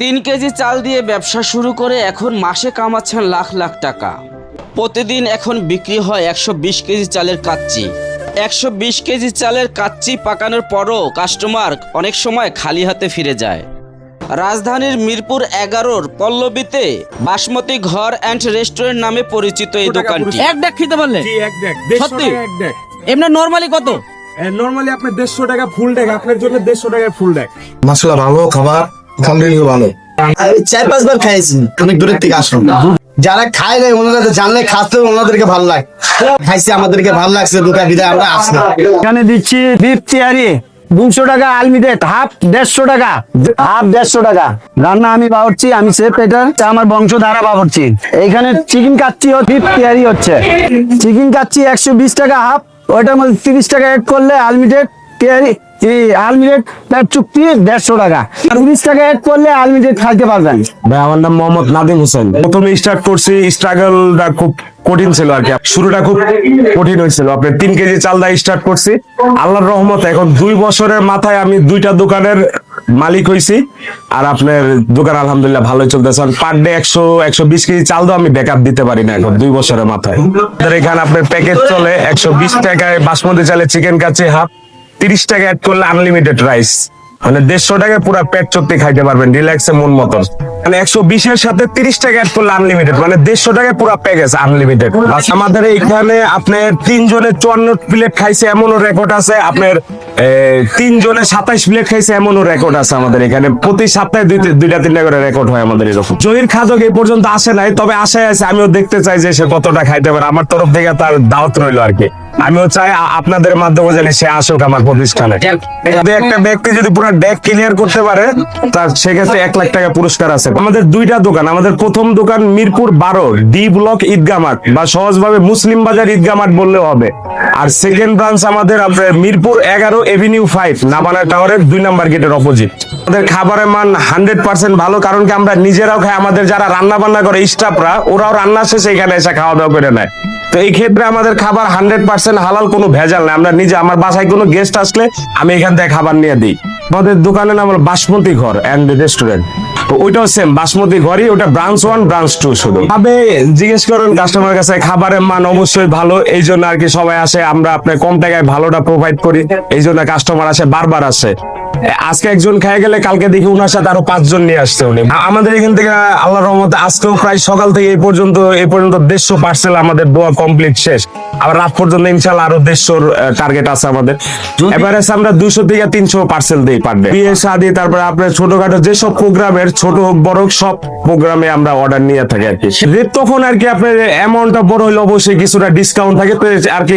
তিন কেজি চাল দিয়ে ব্যবসা শুরু করে এখন মাসে কামাচ্ছেন লাখ লাখ টাকা। প্রতিদিন এখন বিক্রি হয় একশো বিশ কেজি চালের কাচ্চি। একশো বিশ কেজি চালের কাচ্চি পাকানোর পরও কাস্টমার অনেক সময় খালি হাতে ফিরে যায়। রাজধানীর মিরপুর এগারোর পল্লবীতে বাসমতি ঘর অ্যান্ড রেস্টুরেন্ট নামে পরিচিত এই দোকানটি। এক ডেক খেতে পারলে। জি এক ডেক দেড়শো সত্যি? টাকা এক ডেক এমনি নর্মালি কত? নর্মালি আপনার দেড়শো টাকা ফুল ডেক আপনার জন্য দেড়শো টাকা ফুল ডেক মশলা ভালো খাবার। ভালো। আমি চার পাঁচবার খাইছি। অনেক দূরের থেকে আসলাম। যারা খায় নাই ওনারা তো জানলে খাচ্ছে ওনাদেরকে ভালো লাগে। খাইছে আমাদেরকে ভালো লাগছে দুটা বিদায় আমরা আসলাম। এখানে দিচ্ছি বিফ দুশো টাকা হাফ দেড়শো টাকা হাফ দেড়শো টাকা। রান্না আমি বাবরছি আমি সেফ এটার আমার বংশধারা বাবরছি। এইখানে চিকেন কাচ্চি ও বিফ চেয়ারি হচ্ছে। চিকেন কাচ্চি একশো বিশ টাকা হাফ ওইটার মধ্যে তিরিশ টাকা এড করলে আলমিডেট চেয়ারি আলমিডেট তার চুক্তি দেড়শো টাকা। তিরিশ টাকা এড করলে আলমিডেট খাইতে পারবেন। ভাই আমার নাম মোহাম্মদ নাদিম হোসেন। প্রথমে স্টার্ট করছি স্ট্রাগলটা খুব কঠিন ছিল আর কি। শুরুটা খুব কঠিন হয়েছিল। আপনি তিন কেজি চাল দিয়ে স্টার্ট করছি। আল্লাহর রহমত এখন দুই বছরের মাথায় আমি দুইটা দোকানের মালিক হয়েছি। আর আপনার দোকান আলহামদুলিল্লাহ ভালোই চলতেছে। পার ডে একশো একশো বিশ কেজি চাল তো আমি ব্যাকআপ দিতে পারি না এখন দুই বছরের মাথায়। এখানে আপনার প্যাকেজ চলে একশো বিশ টাকায় বাসমতি চালে চিকেন কাছে হাফ তিরিশ টাকা অ্যাড করলে আনলিমিটেড রাইস মানে দেড়শো টাকায় পুরো পেট চর্তি খাইতে পারবেন রিল্যাক্সে মন মতন। মানে একশো বিশের সাথে তিরিশ টাকা অ্যাড করলে আনলিমিটেড মানে দেড়শো টাকায় পুরো প্যাকেজ আনলিমিটেড আমাদের এখানে আপনার তিনজনে চুয়ান্ন প্লেট খাইছে এমনও রেকর্ড আছে, আপনার তিনজনে সাতাইশ প্লেট খাইছে এমনও রেকর্ড আছে আমাদের এখানে। প্রতি সপ্তাহে দুই- দুইটা তিনটা করে রেকর্ড হয় আমাদের এরকম। জহির খাদক এই পর্যন্ত আসে নাই, তবে আশায় আছে, আমিও দেখতে চাই যে সে কতটা খাইতে পারে। আমার তরফ থেকে তার দাওয়াত রইল আর কি। আমিও চাই আপনাদের মাধ্যমে জানি সে আসুক আমার প্রতিষ্ঠানে। একটা ব্যক্তি যদি পুরো ডেক ক্লিয়ার করতে পারে তার সেক্ষেত্রে এক লাখ টাকা পুরস্কার আছে। আমাদের দুইটা দোকান আমাদের প্রথম দোকান মিরপুর বারো ডি ব্লক ঈদগা মাঠ বা সহজভাবে মুসলিম বাজার ঈদগা মাঠ বললেও হবে। আর সেকেন্ড ব্রাঞ্চ আমাদের আপনার মিরপুর এগারো এভিনিউ ফাইভ নাবানা টাওয়ারের দুই নাম্বার গেটের অপোজিট আমাদের খাবারের মান হান্ড্রেড পার্সেন্ট ভালো কারণ কি আমরা নিজেরাও খাই আমাদের যারা রান্না বান্না করে স্টাফরা ওরাও রান্না শেষে এখানে এসে খাওয়া দাওয়া করে নেয়। তো এই ক্ষেত্রে আমাদের খাবার হান্ড্রেড পার্সেন্ট হালাল, কোনো ভেজাল নেই। আমরা নিজে, আমার বাসায় কোনো গেস্ট আসলে আমি এখান থেকে খাবার নিয়ে দিই। আমাদের দোকানের নাম বাসমতি ঘর অ্যান্ড রেস্টুরেন্ট তো ওইটাও সেম বাসমতি ঘরই, ওটা ব্রাঞ্চ ওয়ান ব্রাঞ্চ টু শুধু। ভাবে জিজ্ঞেস করেন কাস্টমার কাছে, খাবারের মান অবশ্যই ভালো, এই জন্য আর কি সবাই আসে, আমরা আপনার কম টাকায় ভালোটা প্রোভাইড করি, এই জন্য কাস্টমার আসে, বারবার আসে। আজকে একজন খেয়ে গেলে কালকে দেখি উনার সাথে আরও পাঁচজন নিয়ে আসছে উনি। আমাদের এখান থেকে আল্লাহ রহমতে আজকেও প্রায় সকাল থেকে এই পর্যন্ত এই পর্যন্ত দেড়শো পার্সেল আমাদের দোয়া কমপ্লিট শেষ। আবার রাত পর্যন্ত ইনশাল্লাহ আরও দেড়শোর টার্গেট আছে আমাদের। এবারে আমরা দুশো থেকে তিনশো পার্সেল দিই পারবে বিয়ে শাদি তারপরে আপনার ছোটখাটো যেসব প্রোগ্রামের ছোট হোক বড় হোক সব প্রোগ্রামে আমরা অর্ডার নিয়ে থাকি আর কি। তখন আর কি আপনার অ্যামাউন্টটা বড় হলে অবশ্যই কিছুটা ডিসকাউন্ট থাকে, তো আর কি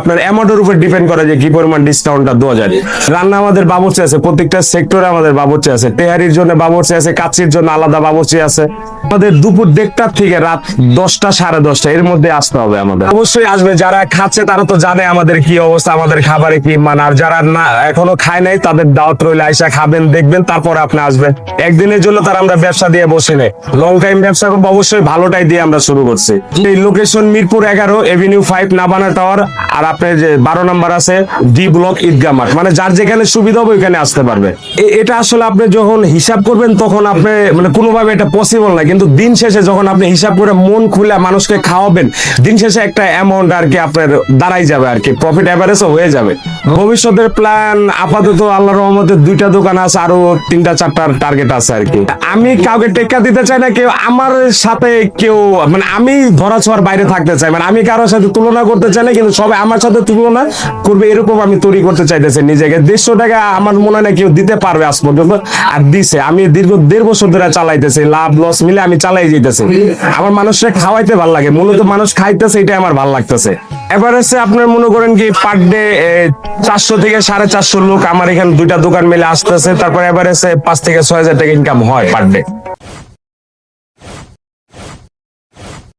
আপনার অ্যামাউন্টের উপর ডিপেন্ড করে যে কি পরিমাণ ডিসকাউন্টটা দেওয়া যায়। রান্না আমাদের বাবুর্চি আছে, প্রত্যেকটা সেক্টরে আমাদের বাবুর্চি আছে। তেহারির জন্য বাবুর্চি আছে, কাচির জন্য আলাদা বাবুর্চি আছে। আমাদের দুপুর দেড়টার থেকে রাত দশটা, সাড়ে দশটা, এর মধ্যে আসতে হবে আমাদের। অবশ্যই আসবে, যারা খাচ্ছে তারা তো জানে আমাদের কি অবস্থা, আমাদের খাবারে কি মান। আর যারা না, এখনও খায় নাই, তাদের দাওয়াত রইলে, আইসা খাবেন, দেখবেন, তারপর আপনি আসবেন। একদিনের জন্য তারা আমরা ব্যবসা দিয়ে বসে নেই। লং টাইম ব্যবসা করব, অবশ্যই ভালোটাই দিয়ে আমরা শুরু করছি। এই লোকেশন মিরপুর এগারো এভিনিউ ফাইভ নাবানা টাওয়ার আর আপনার যে বারো নাম্বার আছে ডি ব্লক ঈদগা মাঠ। মানে যার যেখানে সুবিধা হবে, ওইখানে আসতে পারবে। এটা আসলে আপনি যখন হিসাব করবেন, তখন আপনি মানে কোনোভাবে এটা পসিবল না। কিন্তু দিন শেষে যখন আপনি হিসাব করে মন খুলে মানুষকে খাওয়াবেন, দিন শেষে একটা অ্যামাউন্ট আর কি আপনার দাঁড়াই যাবে আর কি। প্রফিট অ্যাভারেজও হয়ে যাবে। ভবিষ্যতের প্ল্যান আপাতত আল্লাহ রহমতের দুইটা দোকান আছে, আরও তিনটা চারটার টার্গেট আছে আর কি। আমি কাউকে টেক্কা দিতে চাই না কেউ, আমার সাথে কেউ মানে আমি ধরা ছোঁয়ার বাইরে থাকতে চাই। মানে আমি কারোর সাথে তুলনা করতে চাই না, কিন্তু সবাই আমার সাথে তুলনা করবে এরকম আমি তৈরি করতে চাইতেছি নিজেকে। দেড়শো টাকা আমার মনে হয় কেউ দিতে পারবে আজ পর্যন্ত, আর দিছে। আমি দীর্ঘ দেড় বছর ধরে চালাইতেছি, লাভ, লস মিলে আমি চালাই যেতেছি আমার মানুষকে খাওয়াইতে ভালো লাগে, মূলত মানুষ খাইতেছে এটা আমার ভালো লাগতেছে। এভারেজে আপনার মনে করেন কি, পার ডে চারশো থেকে সাড়ে চারশো লোক আমার এখানে দুইটা দোকান মিলে আসতেছে, তারপর এভারেজে পাঁচ থেকে ছয় হাজার টাকা ইনকাম হয় পার ডে।